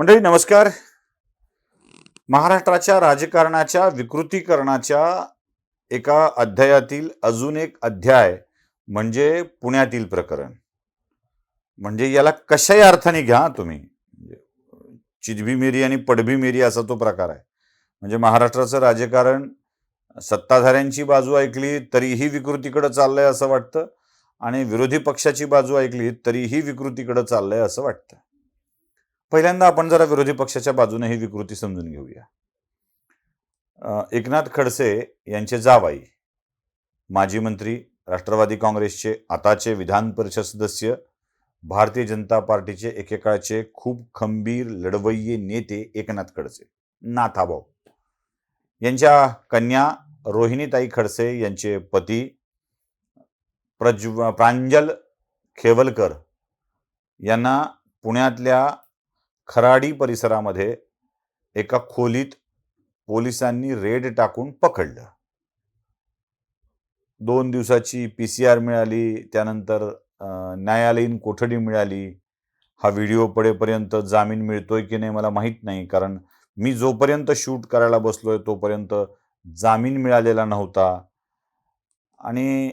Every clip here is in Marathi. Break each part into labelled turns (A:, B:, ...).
A: मंडळी नमस्कार. महाराष्ट्राच्या राजकारणाच्या विकृतीकरणाच्या एका अध्यायातील अजून एक अध्याय म्हणजे पुण्यातील प्रकरण. म्हणजे याला कशाही अर्थाने घ्या तुम्ही. म्हणजे चिदभी मिरी मेरी आणि पडभी मेरी असा तो प्रकार आहे. म्हणजे महाराष्ट्राचं राजकारण सत्ताधाऱ्यांची बाजू ऐकली तरीही विकृतीकडे चाललंय असं वाटतं आणि विरोधी पक्षाची बाजू ऐकली तरीही विकृतीकडे चाललंय असं वाटतं. पहिल्यांदा आपण जरा विरोधी पक्षाच्या बाजूने ही विकृती समजून घेऊया. अं, एकनाथ खडसे यांचे जावाई माजी मंत्री राष्ट्रवादी काँग्रेसचे आताचे विधान परिषद सदस्य भारतीय जनता पार्टीचे एकेकाळचे खूप खंबीर लढवय्ये नेते एकनाथ खडसे नाथाभाऊ. यांच्या कन्या रोहिणीताई खडसे यांचे पती प्रज्व प्रांजल खेवलकर यांना पुण्यातल्या खराडी परिसरामध्ये एका खोलीत पोलिसांनी रेड टाकून पकडलं. दोन दिवसाची पी सी आर मिळाली त्यानंतर न्यायालयीन कोठडी मिळाली. हा व्हिडिओ पडेपर्यंत जामीन मिळतोय की नाही मला माहीत नाही कारण मी जोपर्यंत शूट करायला बसलोय तोपर्यंत जामीन मिळालेला नव्हता. आणि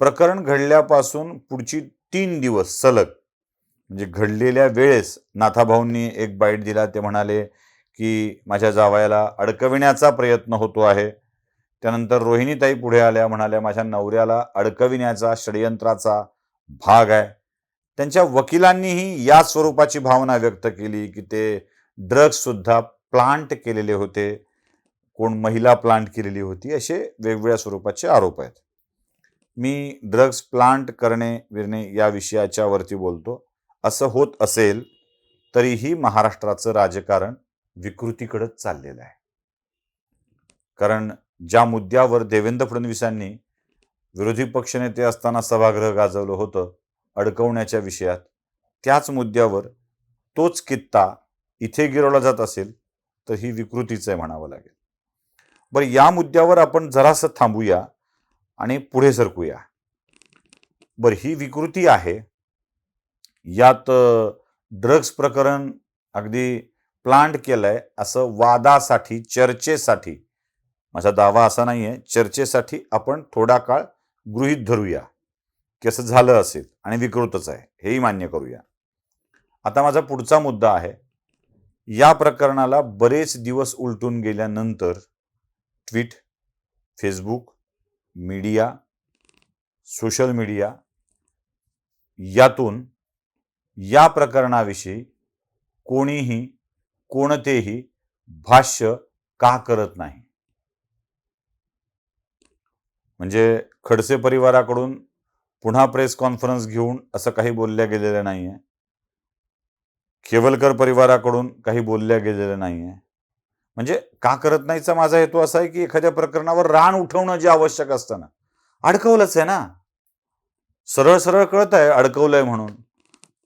A: प्रकरण घडल्यापासून पुढची तीन दिवस सलग म्हणजे घडलेल्या वेळेस नाथाभाऊंनी एक बाईट दिला. ते म्हणाले की माझ्या जावयाला अडकविण्याचा प्रयत्न होतो आहे. त्यानंतर रोहिणीताई पुढे आल्या म्हणाल्या माझ्या नवऱ्याला अडकविण्याचा षडयंत्राचा भाग आहे. त्यांच्या वकिलांनीही या स्वरूपाची भावना व्यक्त केली की ते ड्रग्ज सुद्धा प्लांट केलेले होते. कोण महिला प्लांट केलेली होती असे वेगवेगळ्या स्वरूपाचे आरोप आहेत. मी ड्रग्स प्लांट करणे विरणे या विषयाच्या वरती बोलतो. असं होत असेल तरीही महाराष्ट्राचं राजकारण विकृतीकडंच चाललेलं आहे. कारण ज्या मुद्द्यावर देवेंद्र फडणवीसांनी विरोधी पक्षनेते असताना सभागृह गाजवलं होतं अडकवण्याच्या विषयात त्याच मुद्द्यावर तोच कित्ता इथे गिरवला जात असेल तर ही विकृतीचं आहे म्हणावं लागेल. बरं या मुद्द्यावर आपण जरासं थांबूया आणि पुढे सरकूया. बरं ही विकृती आहे यात ड्रग्ज प्रकरण अगदी प्लांट केलंय असं वादासाठी चर्चेसाठी. माझा दावा असा नाही आहे चर्चेसाठी आपण थोडा काळ गृहीत धरूया. की असं झालं असेल आणि विकृतच आहे. हेही मान्य करूया. आता माझा पुढचा मुद्दा आहे. या प्रकरणाला बरेच दिवस उलटून गेल्यानंतर tweet Facebook media social media यातून या प्रकरणाविषयी कोणीही कोणतेही भाष्य का करत नाही. म्हणजे खडसे परिवाराकडून पुन्हा प्रेस कॉन्फरन्स घेऊन असं काही बोलल्या गेलेलं नाही आहे केवलकर परिवाराकडून काही बोलल्या गेलेलं नाही आहे म्हणजे का करत नाहीचा माझा हेतू असा आहे की एखाद्या प्रकरणावर रान उठवणं जे आवश्यक असतं ना. अडकवलंच आहे ना. सरळ सरळ कळत आहे अडकवलंय म्हणून.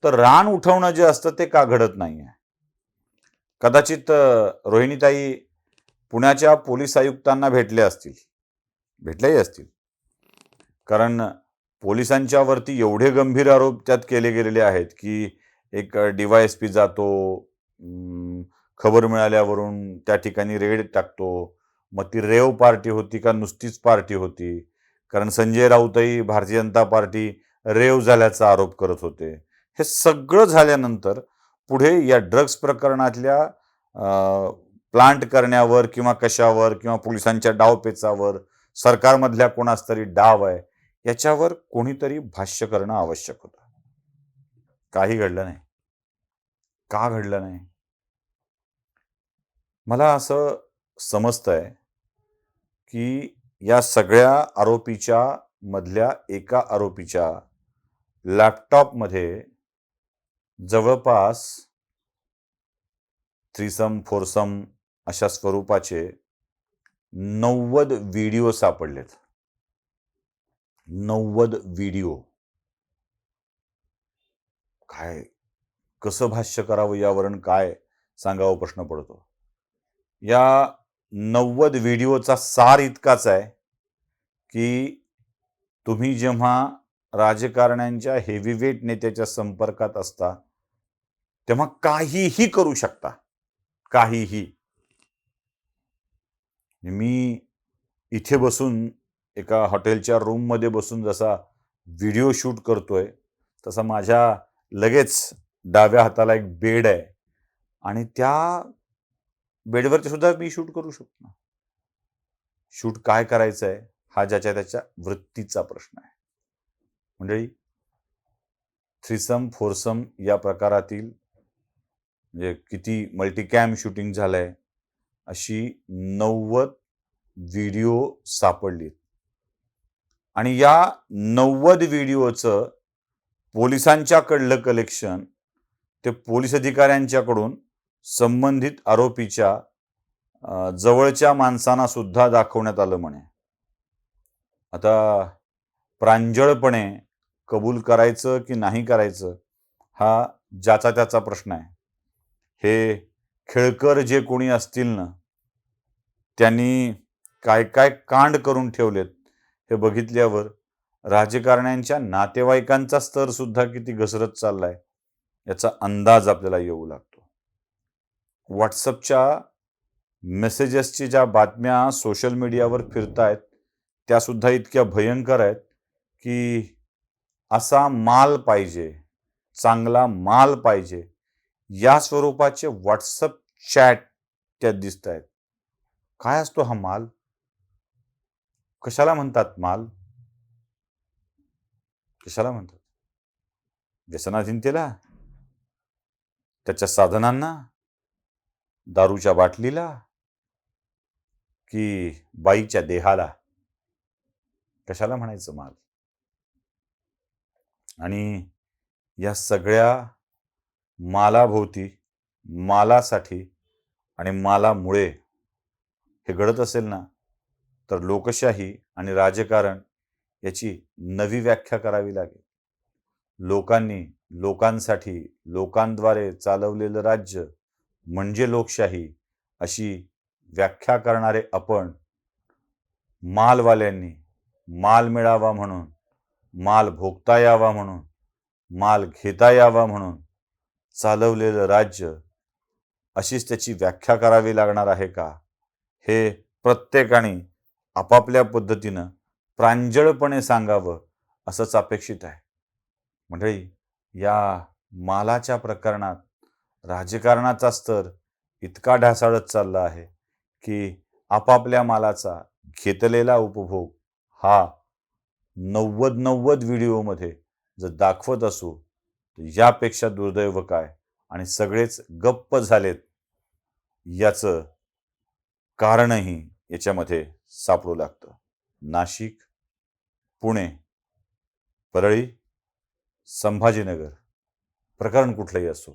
A: तर रान उठवणं जे असतं ते का घडत नाही आहे कदाचित रोहिणीताई पुण्याच्या पोलीस आयुक्तांना भेटले असतील. भेटलेही असतील. कारण पोलिसांच्यावरती एवढे गंभीर आरोप त्यात केले गेलेले आहेत की एक डीवायएसपी जातो खबर मिळाल्यावरून त्या ठिकाणी रेड टाकतो. मग ती रेव पार्टी होती का नुसतीच पार्टी होती? कारण संजय राऊतही भारतीय जनता पार्टी रेव झाल्याचा आरोप करत होते. हे सगळं झाल्यानंतर पुढे या ड्रग्ज प्रकरणातल्या प्लांट करण्यावर किंवा कशावर किंवा पोलिसांच्या डावपेचावर सरकारमधल्या कोणास तरी डाव आहे याच्यावर कोणीतरी भाष्य करणं आवश्यक होतं. काही घडलं नाही. का घडलं नाही? मला असं समजतंय की या सगळ्या आरोपीच्या मधल्या एका आरोपीच्या लॅपटॉपमध्ये जवळपास थ्रीसम फोरसम अशा स्वरूपाचे नव्वद व्हिडिओ सापडलेत. नव्वद व्हिडिओ काय कसं भाष्य करावं यावरून काय सांगावं प्रश्न पडतो. या नव्वद व्हिडिओचा सार इतकाच आहे की तुम्ही जेव्हा राजकारण्यांच्या हेवीवेट नेत्याच्या संपर्कात असता तेव्हा काहीही करू शकता. काहीही. मी इथे बसून एका हॉटेलच्या रूममध्ये बसून जसा व्हिडिओ शूट करतोय तसा माझ्या लगेच डाव्या हाताला एक बेड आहे आणि त्या बेडवरती सुद्धा मी शूट करू शकतो. शूट काय करायचं आहे हा ज्याच्या त्याच्या वृत्तीचा प्रश्न आहे. मंडळी थ्रीसम फोरसम या प्रकारातील म्हणजे किती मल्टीकॅम शूटिंग झालंय अशी नव्वद व्हिडिओ सापडलीत. आणि या नव्वद व्हिडिओचं पोलिसांच्याकडलं कलेक्शन ते पोलीस अधिकाऱ्यांच्याकडून संबंधित आरोपीच्या जवळच्या माणसांना सुद्धा दाखवण्यात आलं म्हणे. आता प्रांजळपणे कबूल करायचं की नाही करायचं हा ज्याचा त्याचा प्रश्न आहे. हे खेळकर जे कोणी असतील ना त्यांनी काय काय कांड करून ठेवलेत हे बघितल्यावर राजकारण्यांच्या नातेवाईकांचा स्तर सुद्धा किती घसरत चाललाय याचा अंदाज आपल्याला येऊ लागतो. व्हॉट्सअपच्या मेसेजेसची ज्या बातम्या सोशल मीडियावर फिरतायत त्या सुद्धा इतक्या भयंकर आहेत की असा माल पाहिजे चांगला माल पाहिजे या स्वरूपाचे व्हॉट्सअप चॅट त्यात दिसत आहेत काय असतो हा माल? कशाला म्हणतात माल? कशाला म्हणतात? व्यसनाधीनतेला? त्याच्या साधनांना? दारूच्या बाटलीला? की बाईच्या देहाला? कशाला म्हणायचं माल? आणि या सगळ्या मालाभोवती मालासाठी आणि मालामुळे हे घडत असेल ना तर लोकशाही आणि राजकारण याची नवी व्याख्या करावी लागेल. लोकांनी लोकांसाठी लोकांद्वारे चालवलेलं राज्य म्हणजे लोकशाही अशी व्याख्या करणारे आपण मालवाल्यांनी माल मिळावा म्हणून माल भोगता यावा म्हणून माल घेता यावा म्हणून चालवलेलं राज्य अशीच त्याची व्याख्या करावी लागणार आहे का? हे प्रत्येकाने आपापल्या पद्धतीनं प्रांजळपणे सांगावं असंच अपेक्षित आहे. मंडळी या मालाच्या प्रकरणात राजकारणाचा स्तर इतका ढासाळत चालला आहे की आपापल्या मालाचा घेतलेला उपभोग हा नव्वद नव्वद व्हिडिओमध्ये जर दाखवत असू यापेक्षा दुर्दैव काय? आणि सगळेच गप्प झालेत. याचं कारणही याच्यामध्ये सापडू लागतं. नाशिक पुणे परळी संभाजीनगर. प्रकरण कुठलंही असो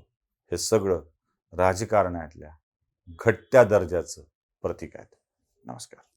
A: हे सगळं राजकारणातल्या घटत्या दर्जाचं प्रतीक आहे नमस्कार.